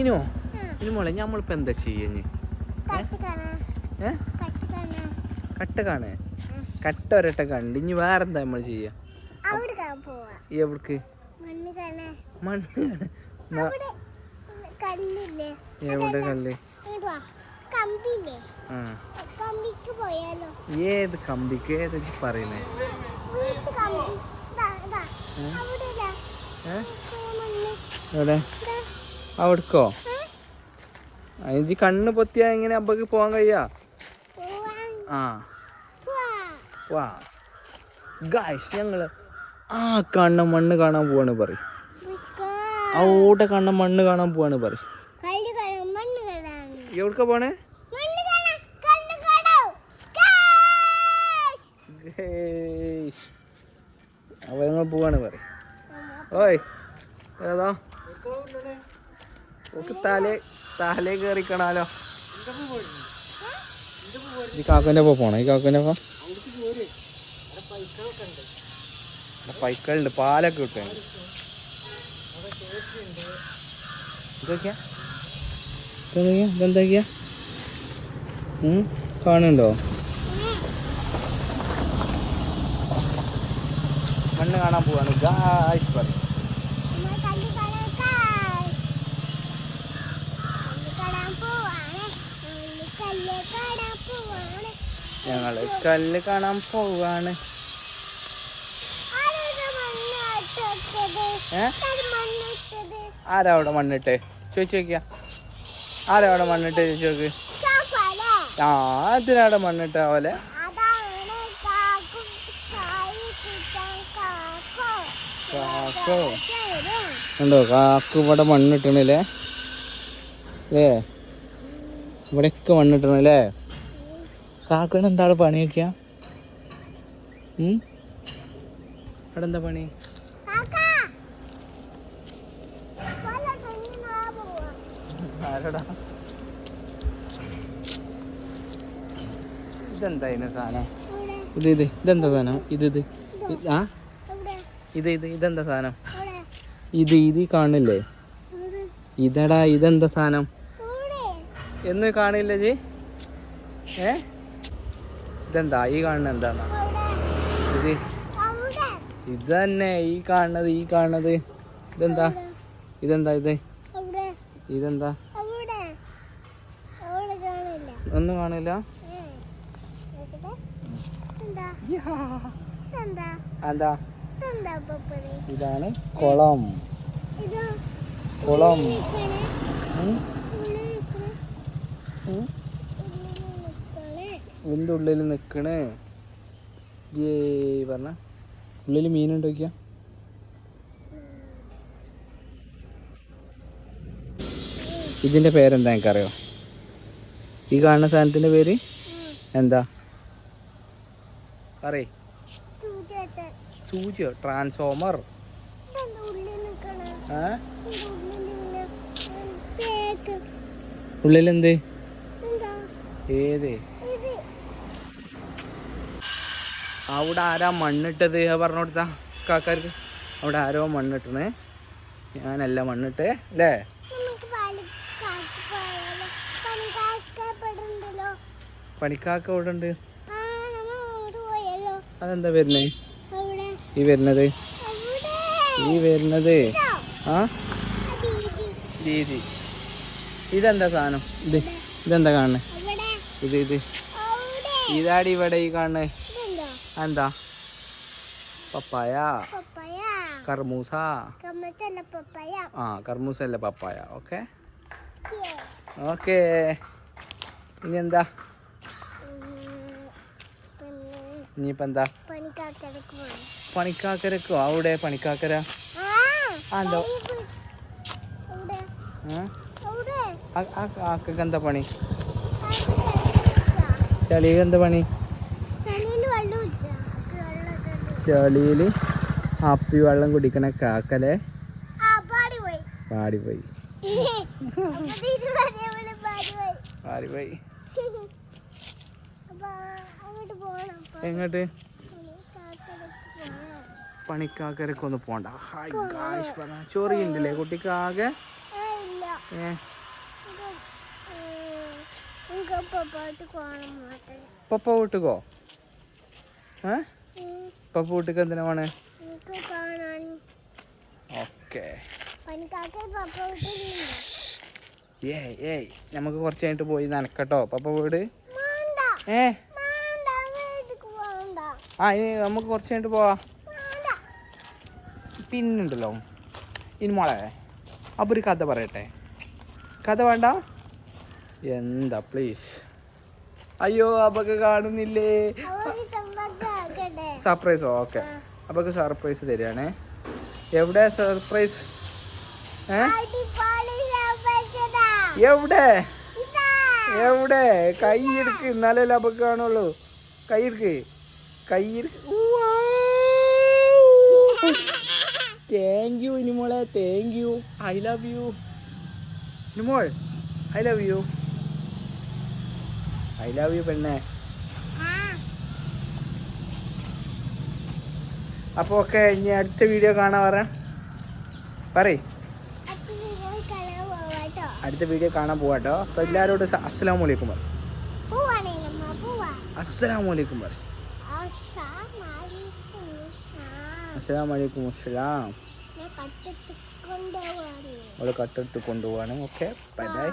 ഇനിയോ? ഇനി മോളെ നമ്മളിപ്പോ എന്താ ചെയ്യഞ്ഞ്? ഏ? കട്ട കാണേ. കട്ട ഒരട്ട കണ്ട്. ഇനി വേറെന്താ നമ്മൾ ചെയ്യുക എവിടക്ക്? മണ്ണ് എവിടെ കല്ല്? ഏത് കമ്പിക്ക്? ഏത് ഇജ്ജ് പറയുന്നേ? എവിടെ. അവിടക്കോ? ഇത് കണ്ണ് പൊത്തിയാ എങ്ങനെ അപ്പക്ക് പോവാൻ കഴിയാ? ആ. വാ. ഗായ്സ് ഞങ്ങൾ ആ കണ്ണ മണ്ണ് കാണാൻ പോവാണ് പറയും. അവിടെ കണ്ണ മണ്ണ് കാണാൻ പോവാണ് പറയും. എവിടക്ക പോണേ. അപ്പൊ ഞങ്ങൾ പോവാണ് പറയും. ഓയ് ഏതാ? ഓക്ക് തലേ ഈ ഈ പൈക്കളുണ്ട് പാലൊക്കെ കിട്ടും ഇതൊക്കെയാ? മണ്ണ് കാണാൻ പോവാണ്. ഗായ്സ് പറയും നമ്മൾ കല്ല് കാണാൻ ഗായ്സ്. കല്ല് കാണാൻ പോവാണ്. നമ്മൾ കല്ല് കാണാൻ പോവാണ്. ഞങ്ങൾ കല്ല് കാണാൻ പോവാണ്. ആരാ അവിടെ മണ്ണിട്ട്? ചോദിച്ചു നോക്കിയ. ആരാ അവിടെ മണ്ണിട്ട്? ചോദിച്ചു നോക്ക്? ആ അതിനവിടെ മണ്ണിട്ട പോലെ കാക്കും. ഉണ്ടോ കാക്കു ഇവിടെ മണ്ണിട്ടണില്ലേ? ഏ ഇവിടെയൊക്കെ മണ്ണിട്ടണല്ലേ? അല്ലേ എന്താ എന്താണ് പണി നോക്കിയാ? ഉം? അവിടെ എന്താ പണി? ഇതെന്താ ഇതിന് സാധനം? ഇത് ഇത് ഇതെന്താ സാധനം? ഇത് ഇത് ഇത്- ആ? ഇത് ഇത് ഇതെന്താ സാധനം? ഇത് ഇത് കാണില്ലേ ഇതടാ ഇതെന്താ സാധനം. എന്ന് കാണില്ല ജി? ഏ? ഇതെന്താ? ഈ കാണുന്നത് എന്താന്നാ? ഇത് ഇതന്നെ ഇത് തന്നെ ഈ കാണുന്നത് ഈ കാണുന്നത്. ഇതെന്താ? ഇതെന്താ ഇത്? ഇതെന്താ. ഒന്നും കാണില്ല. എന്താ? ഇതാണ് കുളം? കുളം. ഉം? ഉള്ളിൽ ഉള്ളിൽ ഏ പറഞ്ഞ. ഉള്ളിൽ മീൻ നോക്കിയാ ഇതിന്റെ പേരെന്താ എനിക്കറിയോ? ഈ കാണുന്ന സാധനത്തിന്റെ പേര്? എന്താ? പറയേ. സൂചിയോ? ട്രാൻസ്ഫോമർ. ഉള്ളിൽ നിക്കണേ? ആ ഇതിന്റെ ഉള്ളിൽ ഇങ്ങനെ, ഉം, തേക്ക്. ഉള്ളിൽ എന്ത് എന്താ? ഏത്? അവിടെ ആരാ മണ്ണിട്ടത്? പറഞ്ഞു കൊടുത്താ കാക്കാർക്ക്. അവിടെ ആരോ മണ്ണിട്ടണേ. ഞാനല്ല മണ്ണിട്ടേ അല്ലേ? പണിക്കാക്ക അവിടെ ഉണ്ട് അതെന്താ വരുന്നേ? ഈ വരുന്നത്? ഈ വരുന്നത്? ആ? ദീദി. ഇതെന്താ സാധനം? ഇത് ഇതെന്താ കാണുന്നത് ഇത് ഇത്. ഇതാടി ഇവിടെ ഈ കാണുന്നത് ഇതെന്തോ? എന്താ പപ്പായ. കർമൂസ. ആ കർമൂസ അല്ല പപ്പായ. ഓക്കെ. ഓക്കെ. ഇനി എന്താ ഇനിയിപ്പോ എന്താ? പണിക്കാക്കരക്കോ അവിടെ പണിക്കാക്കര? എന്തോ? ആ? കാക്കക്ക് എന്താ പണി? ചളിയിൽ എന്താ പണി? ചളിയിൽ ഒഴിച്ചാ വെള്ളം ചളിയിൽ ആപ്പി വെള്ളം കുടിക്കണ കാക്കലെ? പാടിപ്പോയി അപ്പൊ അപ്പൊ അപ്പൊ എങ്ങോട്ട്? പണിക്കാക്കരക്കൊന്ന് പോണ്ട. ഹായ് ഗായ്സ് പറഞ്ഞ ചൊറിയുണ്ടല്ലേ കുട്ടിക്ക് ആകെ പപ്പ വീട്ടുക്കോ ഏ? പപ്പ വീട്ടുക്ക് എന്തിനാ വേണേ നമുക്ക് കുറച്ച് കഴിഞ്ഞിട്ട് പോയി നനക്കട്ടോ. പപ്പ വീട്? ഏ? ആ ഇനി നമുക്ക് കുറച്ച് കഴിഞ്ഞിട്ട് പോവാ. പിന്നുണ്ടല്ലോ. ഇനി മോളെ അപ്പോൾ ഒരു കഥ പറയട്ടെ. കഥ വേണ്ട? എന്താ പ്ലീസ് അയ്യോ അപ്പൊക്കെ കാണുന്നില്ലേ? സർപ്രൈസ് ഓക്കെ അപ്പൊക്ക് സർപ്രൈസ് തരികയാണേ എവിടെ സർപ്രൈസ്. എവിടെ? എവിടെ? കൈ എടുക്ക് എന്നാലല്ലേ അപ്പൊക്ക് കാണുള്ളൂ. കൈ എടുക്ക് thank you ഇനിമോളെ. Thank you I love you ഇനിമോൾ I love you I love you പെണ്ണേ. അപ്പൊ അപ്പോൾ ഓക്കെ ഇനി അടുത്ത വീഡിയോ കാണാൻ പറ. പറയ. പോവാട്ടോ. അടുത്ത വീഡിയോ കാണാൻ പോവാട്ടോ അപ്പോൾ എല്ലാവരോടും അസ്സലാമു അലൈക്കും പറ. അസ്സലാം അലൈക്കും പറ. അസ്സലാം കട്ടിട്ട് കൊണ്ടുപോവാണ്. അവൾ കട്ടെടുത്ത് കൊണ്ടുപോവാണ്. ഓക്കെ. Bye bye.